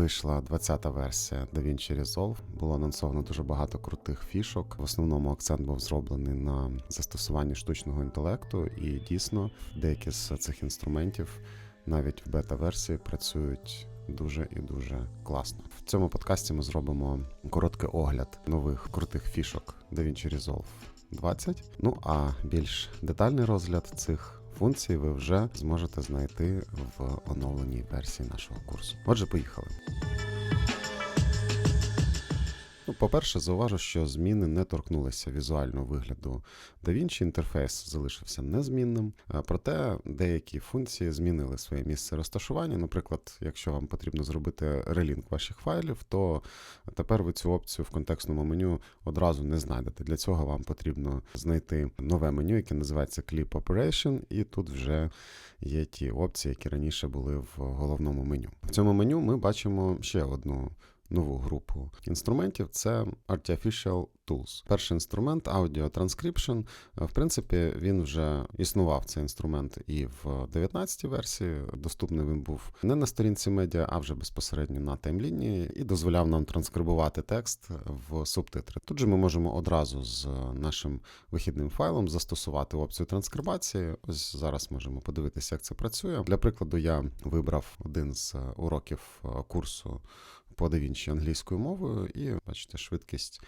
вийшла 20-та версія DaVinci Resolve. Було анонсовано дуже багато крутих фішок. В основному акцент був зроблений на застосуванні штучного інтелекту, і дійсно деякі з цих інструментів навіть в бета-версії працюють дуже і дуже класно. В цьому подкасті ми зробимо короткий огляд нових крутих фішок DaVinci Resolve 20. Ну а більш детальний розгляд цих функцій ви вже зможете знайти в оновленій версії нашого курсу. Отже, поїхали. Ну, по-перше, зауважу, що зміни не торкнулися візуального вигляду DaVinci, інтерфейс залишився незмінним, проте деякі функції змінили своє місце розташування. Наприклад, якщо вам потрібно зробити релінк ваших файлів, то тепер ви цю опцію в контекстному меню одразу не знайдете. Для цього вам потрібно знайти нове меню, яке називається Clip Operation, і тут вже є ті опції, які раніше були в головному меню. В цьому меню ми бачимо ще одну нову групу інструментів це Artificial Tools. Перший інструмент Audio Transcription. Е, В принципі, він вже існував цей інструмент і в 19 й версії. Доступний він був не на сторінці медіа, а вже безпосередньо на таймлінії, і дозволяв нам транскрибувати текст в субтитри. Тут же ми можемо одразу з нашим вихідним файлом застосувати опцію транскрибації. Ось зараз можемо подивитися, як це працює. Для прикладу, я вибрав один з уроків е, курсу по DaVinci англійською мовою, і бачите, швидкість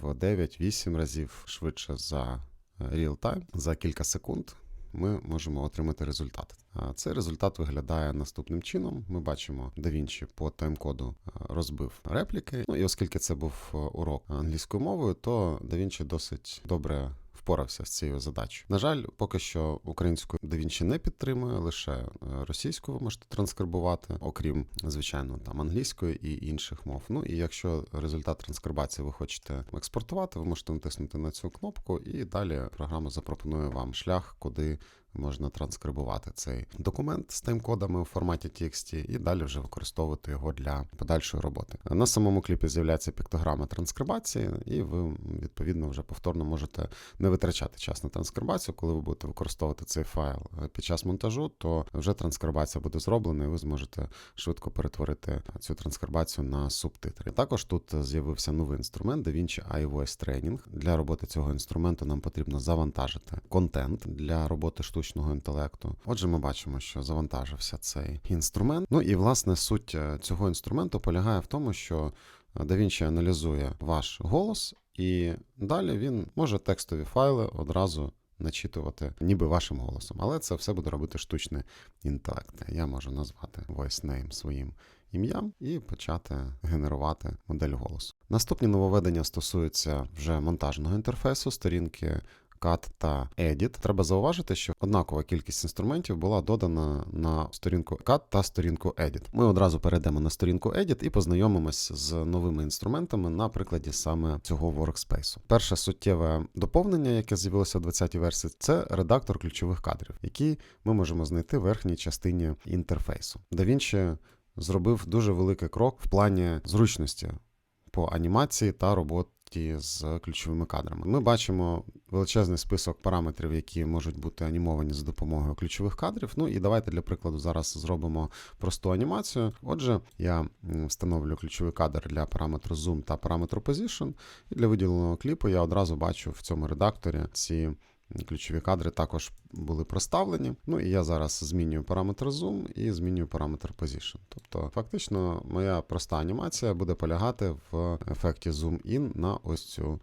в 9-8 разів швидше за real-time, за кілька секунд. Ми можемо отримати результат. Цей результат виглядає наступним чином. Ми бачимо, DaVinci по тайм-коду е, розбив репліки. Ну і оскільки це був е, урок англійською мовою, то DaVinci досить добре впорався з цією задачею. На жаль, поки що українською DaVinci не підтримує, лише російську російською ви можете транскрибувати, окрім звичайно там англійської і інших мов. Ну і якщо результат транскрибації ви хочете експортувати, ви можете натиснути на цю кнопку, і далі програма запропонує вам шлях, куди можна транскрибувати цей документ з тайм-кодами у форматі TXT і далі вже використовувати його для подальшої роботи. На самому кліпі з'являється піктограма транскрибації, і ви відповідно вже повторно можете не витрачати час на транскрибацію. Коли ви будете використовувати цей файл під час монтажу, то вже транскрибація буде зроблена, і ви зможете швидко перетворити цю транскрибацію на субтитри. Також тут з'явився новий інструмент DaVinci iOS Training. Для роботи цього інструменту нам потрібно завантажити контент для роботи штучного штучного інтелекту. Отже, ми бачимо, що завантажився цей інструмент. Ну і власне суть е, цього інструменту полягає в тому, що DaVinci аналізує ваш голос, і далі він може текстові файли одразу. Начитувати ніби вашим голосом, але це все буде робити штучний інтелект. Я можу назвати voice name своїм ім'ям і почати генерувати модель голосу. Наступні нововведення стосуються вже монтажного інтерфейсу, сторінки Cut та Edit. Треба зауважити, що однакова кількість інструментів була додана на сторінку Cut та сторінку Edit. Ми одразу перейдемо на сторінку Edit і познайомимось з новими інструментами на прикладі саме цього workspace. Перше суттєве доповнення, яке з'явилося в 20-й версії, це редактор ключових кадрів, який ми можемо знайти в верхній частині інтерфейсу. DaVinci зробив дуже великий крок в плані зручності по анімації та роботі з ключовими кадрами. Ми бачимо величезний список параметрів, які можуть бути анімовані за допомогою ключових кадрів. Ну і давайте для прикладу зараз зробимо просту анімацію. Отже, я встановлю ключовий кадр для параметру Zoom та параметру Position, і для виділеного кліпу я одразу бачу в цьому редакторі ці. Ключові кадри також були проставлені. Ну і я зараз змінюю параметр Zoom і змінюю параметр Position. Тобто, фактично, моя проста анімація буде полягати в ефекті Zoom In на ось цю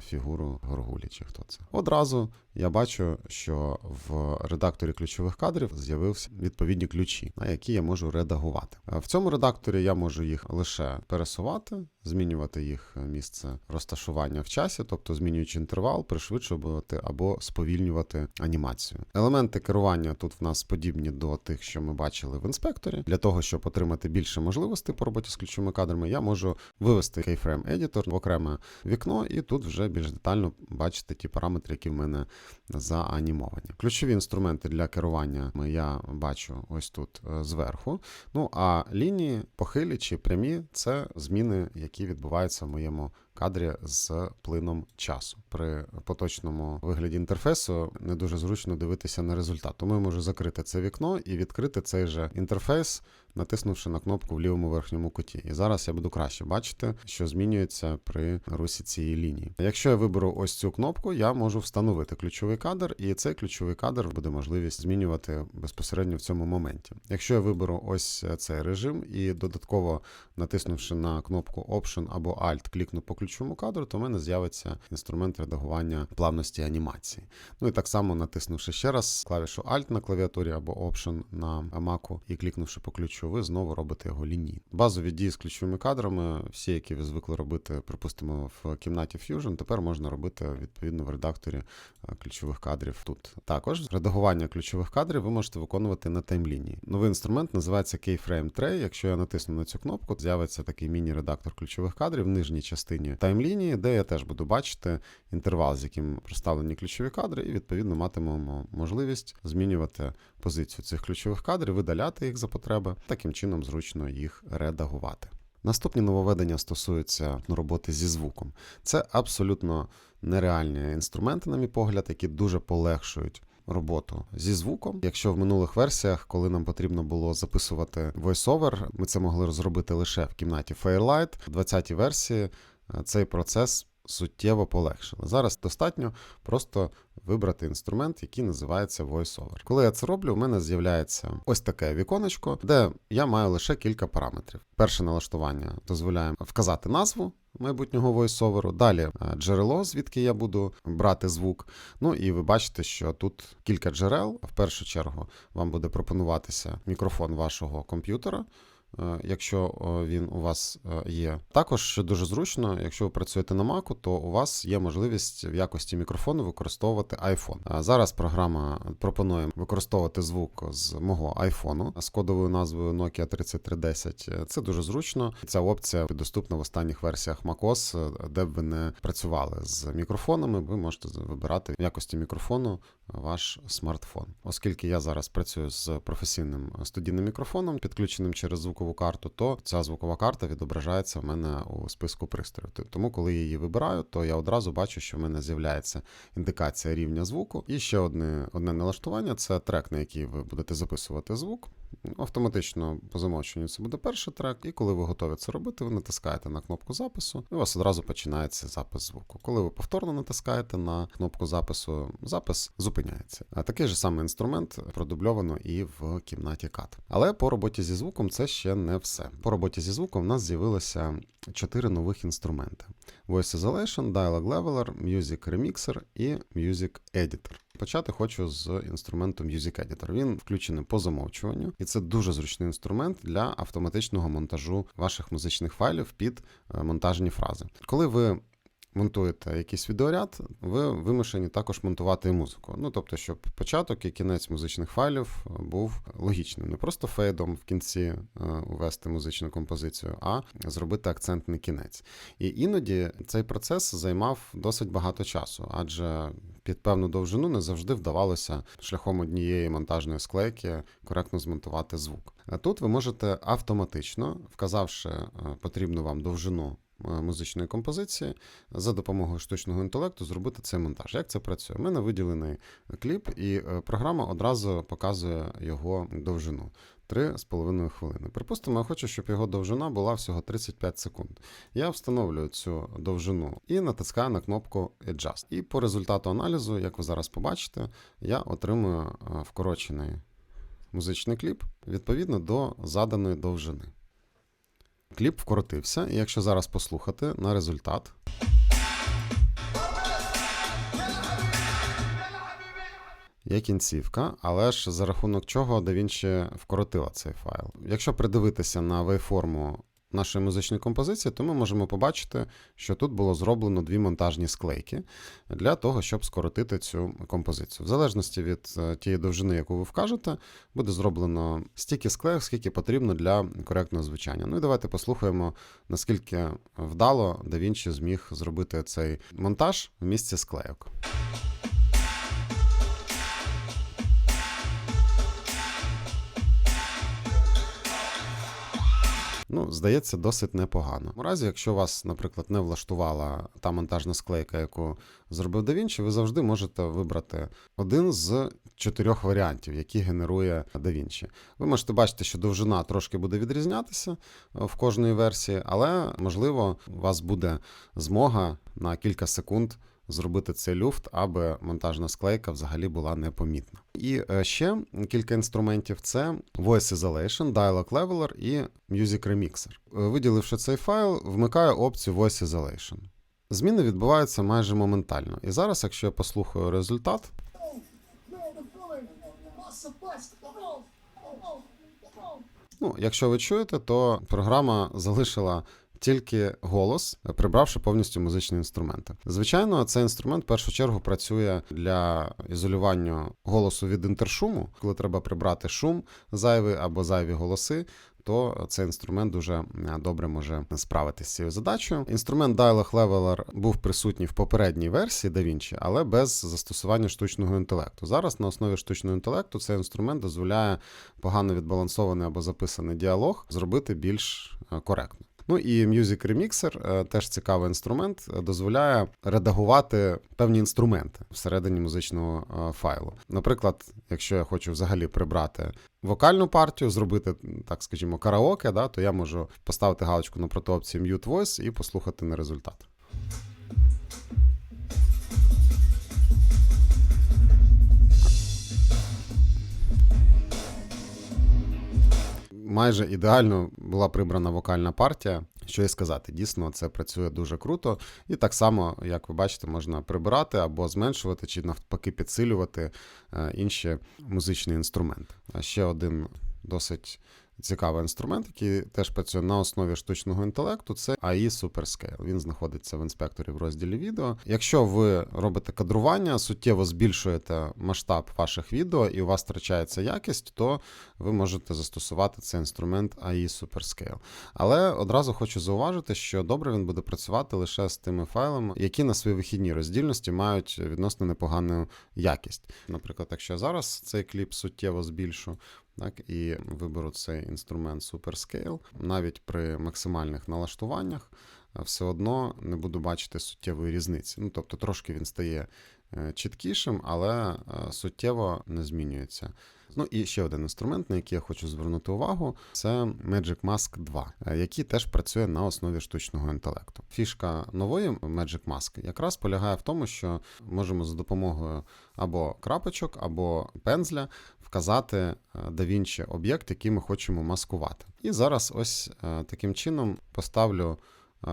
фігуру Горгулі, чи хто це. Одразу я бачу, що в редакторі ключових кадрів з'явився відповідні ключі, на які я можу редагувати. В цьому редакторі я можу їх лише пересувати, змінювати їх місце розташування в часі, тобто змінюючи інтервал, пришвидшувати або сповільнювати анімацію. Елементи керування тут в нас подібні до тих, що ми бачили в інспекторі. Для того, щоб отримати більше можливостей по роботі з ключовими кадрами, я можу вивести Keyframe Editor в окреме вікно, і тут вже більш детально бачити ті параметри, які в мене заанімовані. Ключові інструменти для керування я бачу ось тут е, зверху. Ну а лінії, похилі чи прямі це зміни, які відбуваються в моєму кадрі з плином часу. При поточному вигляді інтерфейсу не дуже зручно дивитися на результат. Тому я можу закрити це вікно і відкрити цей же інтерфейс натиснувши на кнопку в лівому верхньому куті. І зараз я буду краще бачити, що змінюється при русі цієї лінії. Якщо я виберу ось цю кнопку, я можу встановити ключовий кадр, і цей ключовий кадр буде можливість змінювати безпосередньо в цьому моменті. Якщо я виберу ось цей режим і додатково натиснувши на кнопку Option або Alt, клікну по ключовому кадру, то в мене з'явиться інструмент редагування плавності анімації. Ну і так само натиснувши ще раз клавішу Alt на клавіатурі або Option на Mac і клікнувши по ключу, ви знову робите його лінійно. Базові дії з ключовими кадрами, всі, які ви звикли робити, припустимо, в кімнаті Fusion, тепер можна робити відповідно в редакторі е, ключових кадрів тут. Також редагування ключових кадрів ви можете виконувати на таймлінії. Новий інструмент називається Keyframe Tray. Якщо я натисну на цю кнопку, з'явиться такий міні-редактор ключових кадрів в нижній частині таймлінії, де я теж буду бачити інтервал, з яким проставлені ключові кадри, і відповідно матимемо можливість змінювати позицію цих ключових кадрів, видаляти їх за потреби, таким чином зручно їх редагувати. Наступні нововведення стосуються роботи зі звуком. Це абсолютно нереальні інструменти, на мій погляд, які дуже полегшують. Роботу зі звуком. Якщо в минулих версіях, коли нам потрібно було записувати voiceover, ми це могли зробити лише в кімнаті Fairlight, в 20-й версії е, цей процес суттєво полегшили. Зараз достатньо просто вибрати інструмент, який називається VoiceOver. Коли я це роблю, у мене з'являється ось таке віконечко, де я маю лише кілька параметрів. Перше налаштування дозволяє вказати назву. Майбутнього войсоверу, далі е, джерело, звідки я буду брати звук. Ну і ви бачите, що тут кілька джерел. В першу чергу вам буде пропонуватися мікрофон вашого комп'ютера. Е, Якщо е, він у вас е, є, також дуже зручно, якщо ви працюєте на Mac, то у вас є можливість в якості мікрофону використовувати iPhone. Зараз програма пропонує використовувати звук з мого iPhone з кодовою назвою Nokia 3310. Е, Це дуже зручно. Ця опція доступна в останніх версіях macOS, де б ви не працювали з мікрофонами. Ви можете вибирати в якості мікрофону ваш смартфон. Оскільки я зараз працюю з професійним студійним мікрофоном, підключеним через звукову карту, то ця звукова карта відображається в мене у списку пристроїв. Тому, коли я її вибираю, то я одразу бачу, що в мене з'являється індикація рівня звуку. І ще одне, одне налаштування це трек, на який ви будете записувати звук. Автоматично по замовченню це буде перший трек, і коли ви готові це робити, ви натискаєте на кнопку запису, і у вас одразу починається запис звуку. Коли ви повторно натискаєте на кнопку запису, запис зупиняється. А такий же самий інструмент продубльовано і в кімнаті кат. Але по роботі зі звуком це ще не все. По роботі зі звуком в нас з'явилося чотири нових інструменти: Voice Isolation, Dialog Leveler, Music Remixer і Music Editor. Почати хочу з інструменту Music Editor. Він включений по замовчуванню, і це дуже зручний інструмент для автоматичного монтажу ваших музичних файлів під е, монтажні фрази. Коли ви монтуєте якийсь відеоряд, ви вимушені також монтувати і музику. Ну тобто, щоб початок і кінець музичних файлів е, був логічним, не просто фейдом в кінці е, увести музичну композицію, а зробити акцентний кінець. І іноді цей процес займав досить багато часу, адже під певну довжину не завжди вдавалося шляхом однієї монтажної склейки коректно змонтувати звук. А тут ви можете автоматично, вказавши е, потрібну вам довжину е, музичної композиції, за допомогою штучного інтелекту зробити цей монтаж. Як це працює? У мене виділений кліп, і е, програма одразу показує його довжину. 3,5 хвилини. Припустимо, я хочу, щоб його довжина була всього 35 секунд. Я встановлюю цю довжину і натискаю на кнопку Adjust. І по результату аналізу, як ви зараз побачите, я отримую е, вкорочений музичний кліп відповідно до заданої довжини. Кліп вкоротився, і якщо зараз послухати на результат. Є кінцівка, але ж за рахунок чого DaVinci вкоротила цей файл. Якщо придивитися на вейформу нашої музичної композиції, то ми можемо побачити, що тут було зроблено дві монтажні склейки для того, щоб скоротити цю композицію. В залежності від е, тієї довжини, яку ви вкажете, буде зроблено стільки склеїв, скільки потрібно для коректного звучання. Ну і давайте послухаємо, наскільки вдало DaVinci зміг зробити цей монтаж в місці склейок. Ну, здається, досить непогано. У разі, якщо вас, наприклад, не влаштувала та монтажна склейка, яку зробив DaVinci, ви завжди можете вибрати один з чотирьох варіантів, які генерує DaVinci. Ви можете бачити, що довжина трошки буде відрізнятися е, в кожної версії, але можливо у вас буде змога на кілька секунд зробити цей люфт, аби монтажна склейка взагалі була непомітна. І е, ще кілька інструментів: це Voice Isolation, Dialog Leveler і Music Remixer. Е, Виділивши цей файл, вмикаю опцію Voice Isolation. Зміни відбуваються майже моментально. І зараз, якщо я послухаю результат. Ну, якщо ви чуєте, то програма залишила тільки голос, прибравши повністю музичні інструменти. Звичайно, цей інструмент в першу чергу працює для ізолювання голосу від інтершуму, коли треба прибрати шум зайвий або зайві голоси. То цей інструмент дуже е, добре може справитися з цією задачею. Інструмент Dialog Leveler був присутній в попередній версії DaVinci, але без застосування штучного інтелекту. Зараз на основі штучного інтелекту цей інструмент дозволяє погано відбалансований або записаний діалог зробити більш е, коректно. Ну і Music Remixer, е, теж цікавий інструмент, е, дозволяє редагувати певні інструменти всередині музичного е, файлу. Наприклад, якщо я хочу взагалі прибрати вокальну партію, зробити, так скажімо, караоке, да, то я можу поставити галочку на протоопції Mute Voice і послухати на результат. Майже ідеально була прибрана вокальна партія. Що і сказати, дійсно це працює дуже круто. І так само, як ви бачите, можна прибирати або зменшувати, чи навпаки підсилювати е, інші музичні інструменти. А ще один досить цікавий інструмент, який теж працює на основі штучного інтелекту, це AI Superscale. Він знаходиться в інспекторі в розділі відео. Якщо ви робите кадрування, суттєво збільшуєте масштаб ваших відео і у вас втрачається якість, то ви можете застосувати цей інструмент AI Superscale. Але одразу хочу зауважити, що добре він буде працювати лише з тими файлами, які на своїй вихідній роздільності мають відносно непогану якість. Наприклад, якщо я зараз цей кліп суттєво збільшу, так, і виберу цей інструмент Superscale, навіть при максимальних налаштуваннях е, все одно не буду бачити суттєвої різниці. Ну, тобто трошки він стає чіткішим, але е, суттєво не змінюється. Ну і ще один інструмент, на який я хочу звернути увагу, це Magic Mask 2, е, який теж працює на основі штучного інтелекту. Фішка нової Magic Mask якраз полягає в тому, що можемо за допомогою або крапочок, або пензля вказати е, DaVinci об'єкт, який ми хочемо маскувати. І зараз ось е, таким чином поставлю е,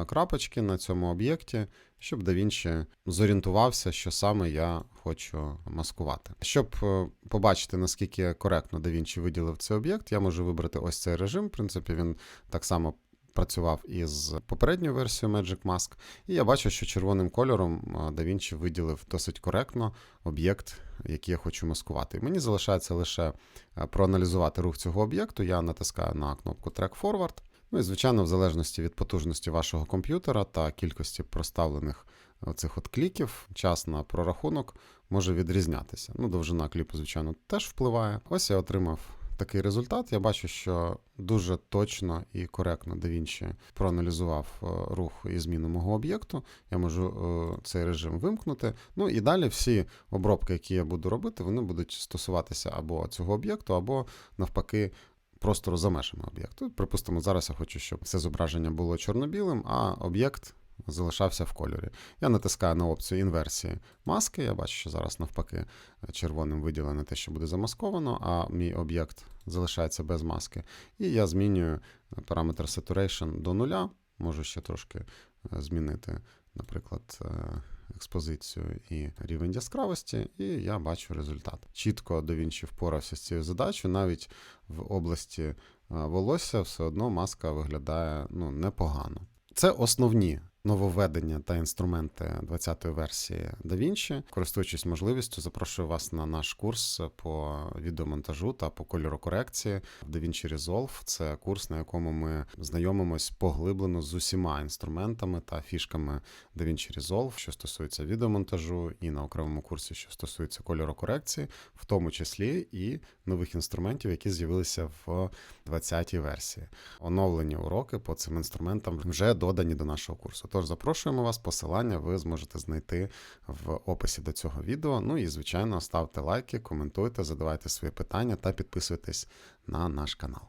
крапочки на цьому об'єкті, щоб DaVinci зорієнтувався, що саме я хочу маскувати. Щоб е, побачити, наскільки коректно DaVinci виділив цей об'єкт, я можу вибрати ось цей режим. В принципі, він так само. Працював із попередньою версією Magic Mask, і я бачу, що червоним кольором е, DaVinci виділив досить коректно об'єкт, який я хочу маскувати. І мені залишається лише е, проаналізувати рух цього об'єкту. Я натискаю на кнопку Track Forward. Ну і, звичайно, в залежності від потужності вашого комп'ютера та кількості проставлених оцих от кліків, час на прорахунок може відрізнятися. Ну, довжина кліпу, звичайно, теж впливає. Ось я отримав такий результат. Я бачу, що дуже точно і коректно DaVinci проаналізував е, рух і зміну мого об'єкту. Я можу е, цей режим вимкнути. Ну і далі всі обробки, які я буду робити, вони будуть стосуватися або цього об'єкту, або навпаки. Простору за межами об'єкту. Припустимо, зараз я хочу, щоб це зображення було чорно-білим, а об'єкт залишався в кольорі. Я натискаю на опцію інверсії маски. Я бачу, що зараз навпаки червоним виділене те, що буде замасковано, а мій об'єкт залишається без маски. І я змінюю параметр saturation до нуля. Можу ще трошки е, змінити, наприклад, е, експозицію і рівень яскравості, і я бачу результат. Чітко DaVinci впорався з цією задачею, навіть в області е, волосся все одно маска виглядає ну, непогано. Це основні нововведення та інструменти 20-ї версії DaVinci. Користуючись можливістю, запрошую вас на наш курс по відеомонтажу та по кольорокорекції в DaVinci Resolve. Це курс, на якому ми знайомимось поглиблено з усіма інструментами та фішками DaVinci Resolve, що стосується відеомонтажу, і на окремому курсі, що стосується кольорокорекції, в тому числі і нових інструментів, які з'явилися в 20-й версії. Оновлені уроки по цим інструментам вже додані до нашого курсу. Тож запрошуємо вас. Посилання ви зможете знайти в описі до цього відео. Ну і звичайно, ставте лайки, коментуйте, задавайте свої питання та підписуйтесь на наш канал.